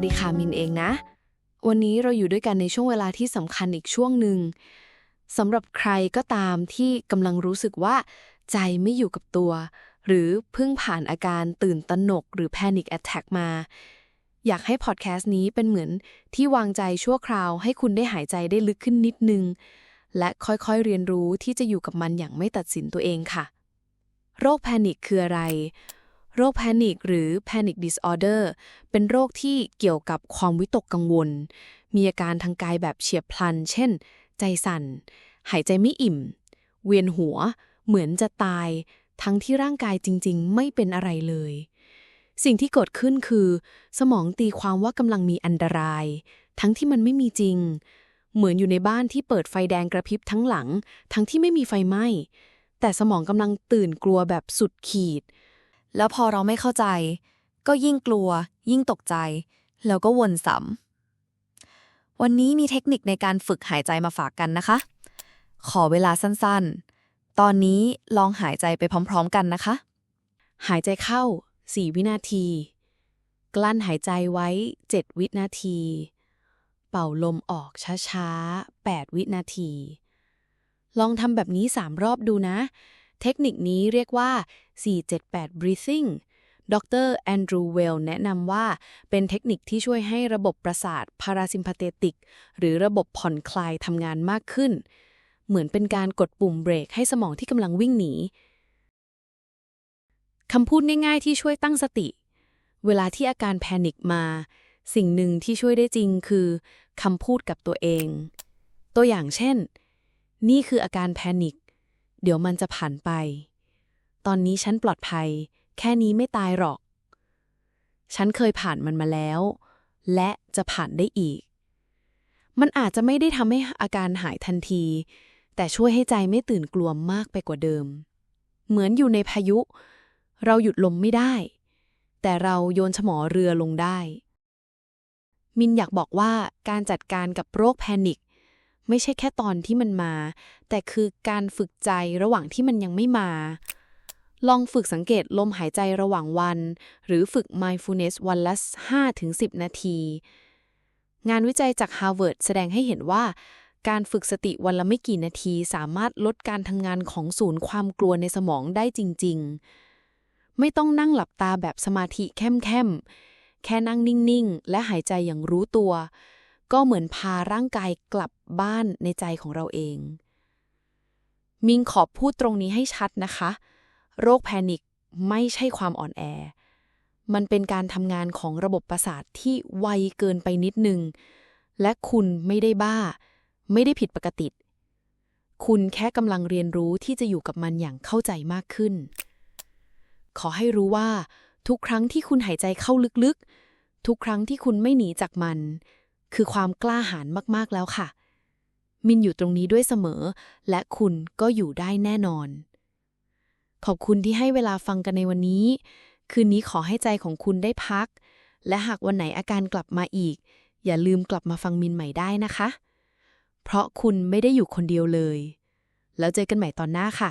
วัสดีค่ะมินเองนะ วันนี้เราอยู่ด้วยกันในช่วงเวลาที่สำคัญอีกช่วงหนึ่งสำหรับใครก็ตามที่กำลังรู้สึกว่า ใจไม่อยู่กับตัว หรือเพิ่งผ่านอาการตื่นตระหนก หรือ Panic Attack มา อยากให้พอดแคสต์นี้เป็นเหมือนที่วางใจชั่วคราวให้คุณได้หายใจได้ลึกขึ้นนิดนึง และค่อยๆเรียนรู้ที่จะอยู่กับมันอย่างไม่ตัดสินตัวเองค่ะ โรคแพนิคคืออะไร โรคแพนิคหรือ Panic Disorder เป็นโรคที่เกี่ยวกับความวิตกกังวล มีอาการทางกายแบบเฉียบพลัน เช่น ใจสั่น หายใจไม่อิ่ม เวียนหัว เหมือนจะตาย ทั้งที่ร่างกายจริง ๆ ไม่เป็นอะไรเลย สิ่งที่เกิดขึ้นคือ สมองตีความว่ากำลังมีอันตราย ทั้งที่มันไม่มีจริง เหมือนอยู่ในบ้านที่เปิดไฟแดงกระพริบทั้งหลัง ทั้งที่ไม่มีไฟไหม้แต่สมองกำลังตื่นกลัวแบบสุดขีด แล้วพอเราไม่เข้าใจ ก็ยิ่งกลัว ยิ่งตกใจ แล้วก็วนซ้ำวันนี้มีเทคนิคในการฝึกหายใจมาฝากกันนะคะ ขอเวลาสั้นๆ ตอนนี้ลองหายใจไปพร้อม ๆ กันนะคะ หายใจเข้า 4 วินาที กลั้นหายใจไว้ 7 วินาที เป่าลมออกช้าๆ 8 วินาที ลองทำแบบนี้ 3 รอบดูนะ เทคนิคนี้เรียกว่า 478 breathing ดรแอนดรูเวลแนะนำว่าเป็นเทคนิคที่ช่วยให้ระบบประสาทพาราซิมพาเตติก หรือระบบผ่อนคลายทำงานมากขึ้น เหมือนเป็นการกดปุ่มเบรกให้สมองที่กำลังวิ่งหนีคำพูดง่ายๆที่ช่วยตั้งสติ เวลาที่อาการแพนิคมา สิ่งหนึ่งที่ช่วยได้จริงคือคำพูดกับตัวเอง ตัวอย่างเช่น นี่คืออาการแพนิค เดี๋ยวมันจะผ่านไป ตอนนี้ฉันปลอดภัย แค่นี้ไม่ตายหรอก ฉันเคยผ่านมันมาแล้ว และจะผ่านได้อีก มันอาจจะไม่ได้ทำให้อาการหายทันที แต่ช่วยให้ใจไม่ตื่นกลัวมากไปกว่าเดิม เหมือนอยู่ในพายุ เราหยุดลมไม่ได้ แต่เราโยนฉมอเรือลงได้ มินอยากบอกว่าการจัดการกับโรคแพนิค ไม่ใช่แค่ตอนที่มันมา แต่คือการฝึกใจระหว่างที่มันยังไม่มา ลองฝึกสังเกตลมหายใจระหว่างวัน หรือฝึก mindfulness วันละ 5-10 นาที งานวิจัยจาก Harvard แสดงให้เห็นว่า การฝึกสติวันละไม่กี่นาทีสามารถลดการทำงานของศูนย์ความกลัวในสมองได้จริง ๆ ไม่ต้องนั่งหลับตาแบบสมาธิเข้มๆแค่นั่งนิ่ง ๆ และหายใจอย่างรู้ตัว ก็เหมือนพาร่างกายกลับบ้านในใจของเราเอง มิงขอพูดตรงนี้ให้ชัดนะคะ โรคแพนิคไม่ใช่ความอ่อนแอ มันเป็นการทำงานของระบบประสาทที่ไวเกินไปนิดนึง และคุณไม่ได้บ้า ไม่ได้ผิดปกติ คุณแค่กำลังเรียนรู้ที่จะอยู่กับมันอย่างเข้าใจมากขึ้น ขอให้รู้ว่า ทุกครั้งที่คุณหายใจเข้าลึกๆ ทุกครั้งที่คุณไม่หนีจากมัน คือความกล้าหาญมากๆแล้วค่ะ มินอยู่ตรงนี้ด้วยเสมอ และคุณก็อยู่ได้แน่นอน ขอบคุณที่ให้เวลาฟังกันในวันนี้ คืนนี้ขอให้ใจของคุณได้พัก และหากวันไหนอาการกลับมาอีก อย่าลืมกลับมาฟังมินใหม่ได้นะคะ เพราะคุณไม่ได้อยู่คนเดียวเลย แล้วเจอกันใหม่ตอนหน้าค่ะ